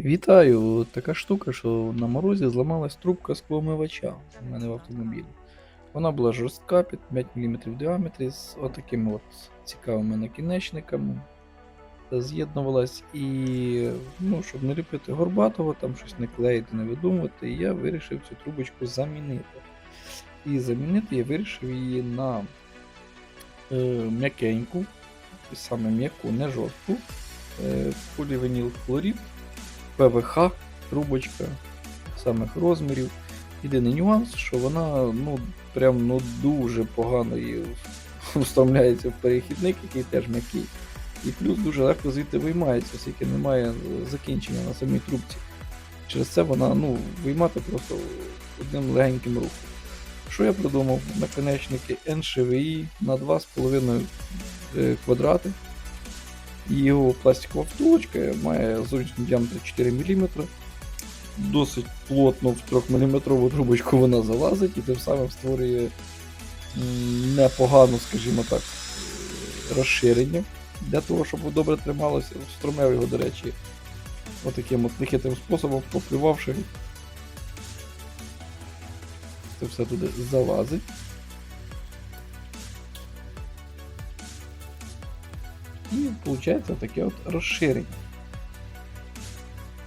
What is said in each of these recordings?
Вітаю! Така штука, що на морозі зламалась трубка скломивача у мене в автомобілі. Вона була жорстка, під 5 мм в діаметрі з отакими от цікавими накінечниками. З'єднувалась і, ну, щоб не ліпити горбатого, там щось не клеїти, не видумувати, я вирішив цю трубочку замінити. І замінити я вирішив її на е, м'якеньку, саме м'яку, не жорстку, е, полівініл хлорід. ПВХ, трубочка самих розмірів. Єдиний нюанс, що вона ну, прям ну, дуже погано її вставляється в перехідник, який теж м'який. І плюс дуже легко звідти виймається, оскільки немає закінчення на самій трубці. Через це вона ну, виймати просто одним легеньким рухом. Що я придумав? Наконечники NSHVI на 2,5 е, квадрати. Його пластикова втулочка має зовнішній діаметр 4 мм. Досить плотно в 3 мм трубочку вона залазить і тим самим створює непогано, скажімо так, розширення для того, щоб добре трималося. Струмив його, до речі, отаким от нехитрим способом, поплювавши. Це все туди залазить. І виходить таке от розширення.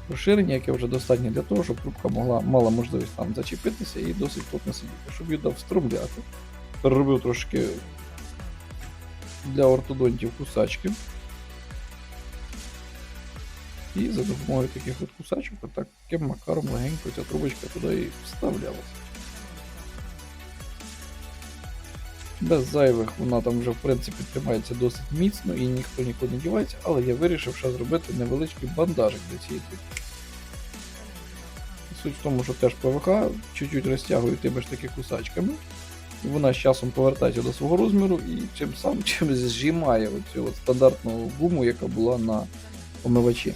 Розширення, яке вже достатньо для того, щоб трубка могла, мала можливість там зачепитися і досить плотно сидіти. Щоб її дав струмляти. Переробив трошки для ортодонтів кусачки. І за допомогою таких от кусачок, таким макаром легенько ця трубочка туди і вставлялася. Без зайвих вона там вже в принципі тримається досить міцно і ніхто нікуди не дівається, але я вирішив ще зробити невеличкий бандажик для цієї трубки. Суть в тому, що теж ПВХ чуть-чуть розтягую тими ж таки кусачками. І вона з часом повертається до свого розміру і чим сам чимось зжимає оцю от стандартну гуму, яка була на омивачі.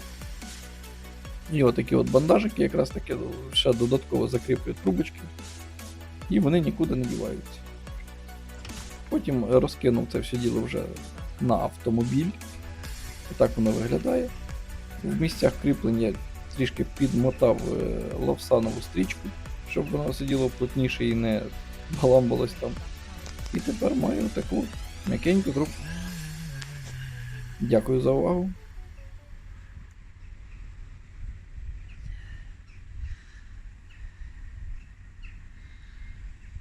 І отакі от бандажики якраз таки ще додатково закріплюють трубочки, і вони нікуди не діваються. Потім розкинув це все діло вже на автомобіль. Отак воно виглядає. В місцях кріплення трішки підмотав е, лавсанову стрічку, щоб воно сиділо плотніше і не баламбалось там. І тепер маю таку м'якеньку трубку. Дякую за увагу.